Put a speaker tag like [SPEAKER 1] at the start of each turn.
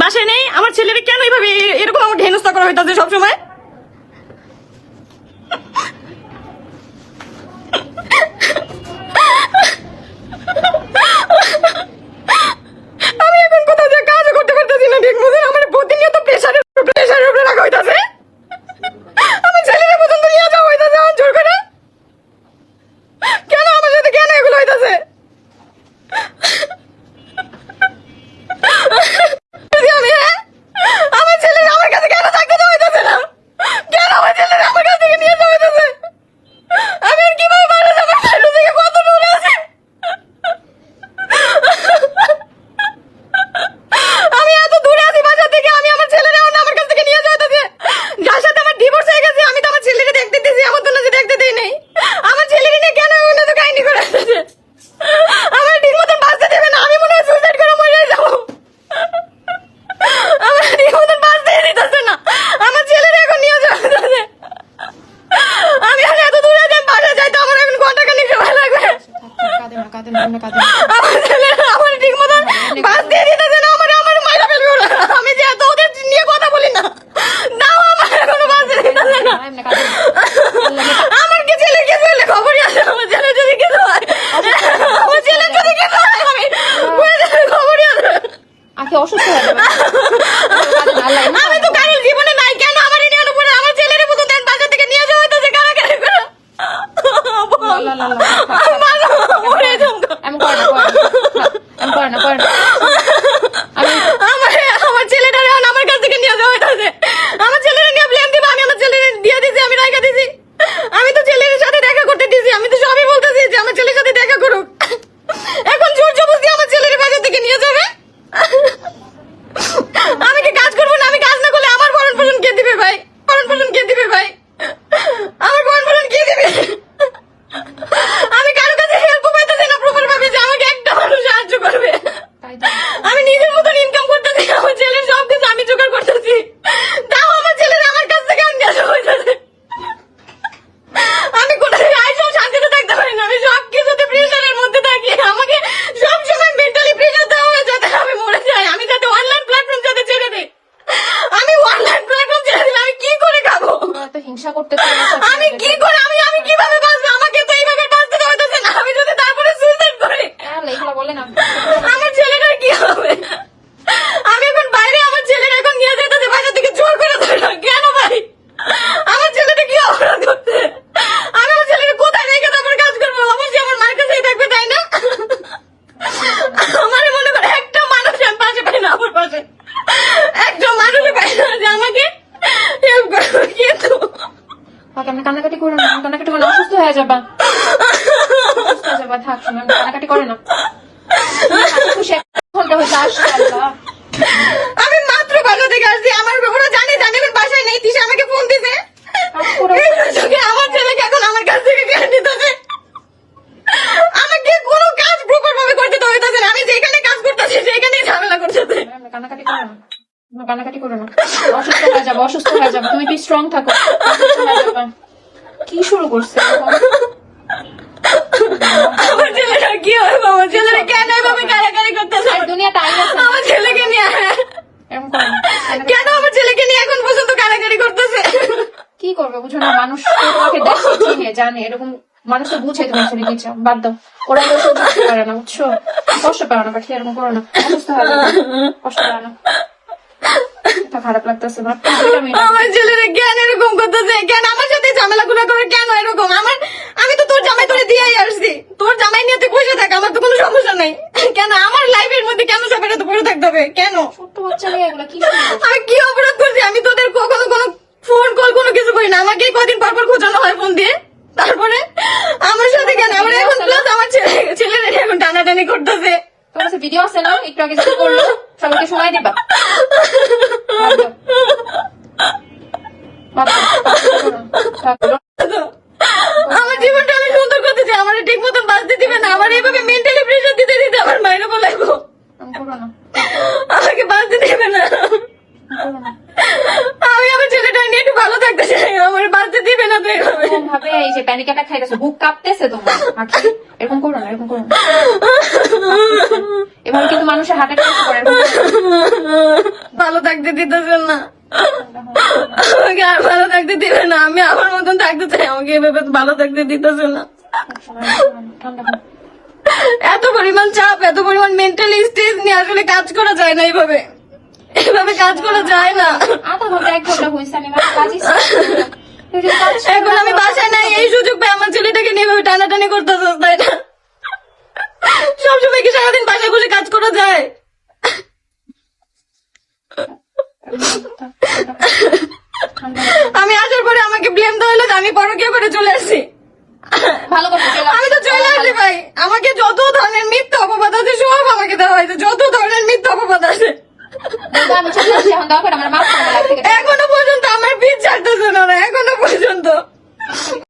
[SPEAKER 1] বাসায় নেই? আমার ছেলেরা কেন এইভাবে এরকম আমাকে হেনস্থা করা তাদের সবসময় আমি এখন কোথাও যে কাজ করতে পারতেছি না ঠিক মতো আমার প্রতিনিয়ত প্রেশারের প্রেশারের উপরে রাখা হইতাছে আমার ছেলেরা পর্যন্ত নিয়ে যাওয়া হইতাছে আমার জোর করে কেন আমার সাথে কেন এগুলো হইতাছে যদি আমি হ্যাঁ? আমার ছেলে আমার কাছে কেন থাকতে দেওয়া হইতাছে না কেন আমার ছেলেরা আমার কাছ থেকে নিয়ে যাওয়া হইতাছে আমি আর কীভাবে বাইরে যাব বাইরে থেকে কত দূরে আছে আমি এত দূরে আছি বাসা থেকে আমি আমার ছেলেরা অন্য আমার কাছ থেকে নিয়ে যাওয়া হইতাছে যার সাথে আমার ডিভোর্স হয়ে গেছে আমি তো আমার ছেলেকে দেখতে দিয়েছি আমার তো না যে দেখতে দিই নেই আমার ছেলেকে নিয়ে কেন অন্য তো কাহিনী করে আসতেছে আমার ঠিক মতন বাঁচতে দেবে না আমি মনে হয় সুইসাইড করে মরে যাব আমার ঠিক মতন বাঁচতে দিতেছে না আমার ছেলেরা এখন নিয়ে যাওয়া হইতাছে আমি আর এত দূরে যাই বাসা যাই তো আমার এখন ঘণ্টা খানিক সময় লাগবে
[SPEAKER 2] না
[SPEAKER 1] আমার ছেলেরা আমার ঠিক মতন বাঁচতে দিতেছে না আমার আমার মাইরা ফেলবে ওরা। আমি যে এত ওদের নিয়ে কথা বলি না নাও আমার এখনও বাঁচতে দিতেছে না
[SPEAKER 2] এমনি না।
[SPEAKER 1] আমার কি ছেলে কিছু হলে খবরই আছে আমার ছেলে যদি কিছু হয়। আমার ছেলে যদি কিছু হয় আমি খবরই আছে
[SPEAKER 2] আখি অসুস্থ হয়ে যাবে।
[SPEAKER 1] আমি তো কারোর জীবনে নাই কেন আমার নিয়ে উপরে আমার ছেলের মতো দেন বাসা থেকে নিয়ে যাওয়া হইতেছে কারাকারি করে
[SPEAKER 2] আল্লাহ আল্লাহ করে না করে না
[SPEAKER 1] আমার আমার ছেলেটা এখন আমার কাছ থেকে নিয়ে যাওয়া হইতাছে আমার ছেলেরা নিয়ে ব্লেম দিব আমি আমার ছেলের দিয়ে দিছি আমি রাখা দিছি আমি তো ছেলের সাথে দেখা করতে দিছি আমি তো সবই বলতেছি যে আমার ছেলের সাথে দেখা করুক এখন জোর জবরদস্তি আমার ছেলের বাসা থেকে নিয়ে যাবে আমি কি কাজ করব না আমি কাজ না করলে আমার ভরণ পোষণ কে দিবে ভাই ভরণ পোষণ কে দিবে ভাই আমার ভরণ পোষণ কে দিবে আমি কারও কাছে হেল্প পাইতেছি না প্রপার ভাবে যে আমাকে একটা মানুষ সাহায্য করবে
[SPEAKER 2] তাই তো
[SPEAKER 1] আমি নিজের মতন ইনকাম করতেছি আমার ছেলের সব কিছু আমি জোগাড় করতেছি। তাও আমার ছেলের আমার কাছ থেকে আমি হয়ে যাচ্ছে আমি কোথায় আইসব শান্তিতে থাকতে পারি না। আমি সব কিছুতে প্রেশারের মধ্যে থাকি। আমাকে সব সময় মেন্টালি প্রেশার দেওয়া হয় যাতে আমি মরে যাই। আমি যাতে অনলাইন প্ল্যাটফর্ম যাতে ছেড়ে দিই। আমি অনলাইন প্ল্যাটফর্ম ছেড়ে দিলে আমি কি করে খাব?
[SPEAKER 2] হিংসা করতে চাই না সব
[SPEAKER 1] আমি কি করে আমি আমি কীভাবে বাঁচবো আমাকে তো এইভাবে বাঁচতে দেওয়া হইতেছে না আমি যদি তারপরে সুইসাইড করি
[SPEAKER 2] আল্লাহ এগুলো বলে না
[SPEAKER 1] আমার ছেলেটার কি হবে আমি এখন বাইরে আমার ছেলের এখন নিয়ে যেতে বাসা থেকে জোর করে ধরলো কেন ভাই আমার ছেলেটা কি অপরাধ করছে আমি আমার ছেলেকে কোথায় রেখে তারপর কাজ করব অবশ্যই আমার মার কাছেই থাকবে তাই না আমার মনে করে একটা মানুষ আমি পাশে পাই না আমার পাশে একটা মানুষ পাই না যে আমাকে হেল্প করবে কিন্তু
[SPEAKER 2] থাক আমি কান্নাকাটি করো না আমি কান্নাকাটি করে না, অসুস্থ হয়ে যাবা। অসুস্থ হয়ে যাবা থাক শোনো আমি কান্নাকাটি করে না খুশি ঘণ্টা হয়েছে আসছে আল্লাহ
[SPEAKER 1] আমি মাত্র থেকে আসছি আমার ওরা জানে জানে আমি বাসায় নেই তিসে আমাকে ফোন দিছে। এই আমার ছেলেকে এখন আমার কাছ থেকে কেড়ে নিতেছে। আমাকে কোনো কাজ প্রপার ভাবে করতে তো হইতাছে না। আমি যেখানে কাজ করতেছি সেখানে ঝামেলা করতেছে।
[SPEAKER 2] আমি করো না তুমি করো না অসুস্থ হয়ে যাব অসুস্থ হয়ে যাব। তুমি একটু স্ট্রং থাকো। অসুস্থ হয়ে যাবা। কি শুরু করছে?
[SPEAKER 1] আমার ছেলেটা কি হবে আমার ছেলেটা কেন এভাবে কারাকারি করতেছে?
[SPEAKER 2] দুনিয়াতে আইন
[SPEAKER 1] আমার ছেলেকে নিয়ে কেন আমার ছেলেকে নিয়ে এখন পর্যন্ত কারাকারি করতেছে?
[SPEAKER 2] কি করবে বুঝো না মানুষ তোমাকে দেখে চিনে জানে এরকম মানুষ তো বুঝে তোমার ছেলে কি চাও বাদ দাও। ওরা তো সহ্য করতে পারে না বুঝছ? কষ্ট পাও না পাখি এরকম করো না। অসুস্থ যাবে। কষ্ট পাও না। খারাপ লাগতেছে
[SPEAKER 1] আমার ছেলেরা কেন এরকম করতেছে? কেন আমার সাথে ঝামেলা গুলো করে কেন এরকম? আমার আমি তো তোর জামাই তোরে দিয়েই আসছি। তোর জামাই নিয়ে তুই বসে থাক আমার তো কোনো সমস্যা নাই। কেন? আমার লাইফের মধ্যে কেন সবাই তো বসে থাকতে হবে? কেন? আমি কি অপরাধ করছি? আমি তোদের কখনো কোনো ফোন কল কোনো কিছু করি না। আমাকে কদিন পর পর খোঁজানো হয় ফোন দিয়ে। তারপরে আমার সাথে কেন? আমার এখন প্লাস আমার ছেলে ছেলেরা এখন টানাটানি করতেছে।
[SPEAKER 2] তোমার কাছে ভিডিও আছে না? একটু আগে করল। সবাইকে সময় দিবা।
[SPEAKER 1] আমার জীবনটা আমি সুন্দর করতে চাই আমার ঠিক মতন বাঁচতে দিবে না। আমার এইভাবে মেন্টালি প্রেশার দিতে দিতে আমার মায়ের বলাইবো আমাকে বাঁচতে দেবে না। আমি আমার ছেলেটা নিয়ে একটু ভালো থাকতে চাই আমার বাঁচতে দিবে না তো
[SPEAKER 2] এরকম ভাবে এই যে প্যানিক অ্যাটাক খাইতেছে বুক কাঁপতেছে তোমার এরকম করো না এরকম করো না। এভাবে কিন্তু মানুষের হার্ট অ্যাটাক করে
[SPEAKER 1] ভালো থাকতে দিতেছেন না। আমাকে আর ভালো থাকতে দিবে না আমি আমার মতন থাকতে চাই আমাকে এভাবে ভালো থাকতে দিতেছে না। এত পরিমাণ চাপ এত পরিমাণ মেন্টাল স্ট্রেস নিয়ে আসলে কাজ করা যায় না এইভাবে। এভাবে কাজ করা যায় না। এখন আমি বাসায় নাই এই সুযোগ পাই আমার ছেলেটাকে নিয়ে এভাবে টানাটানি করতেছ তাই না? সবসময় কি সারাদিন বাসায় বসে কাজ করা যায়
[SPEAKER 2] ঠান্ডা করো।
[SPEAKER 1] আমি আসার পরে আমাকে ব্লেম দেওয়া হলো আমি পরকে করে চলে আসি।
[SPEAKER 2] ভালো
[SPEAKER 1] আমি তো চলে আসি ভাই। আমাকে যত ধরনের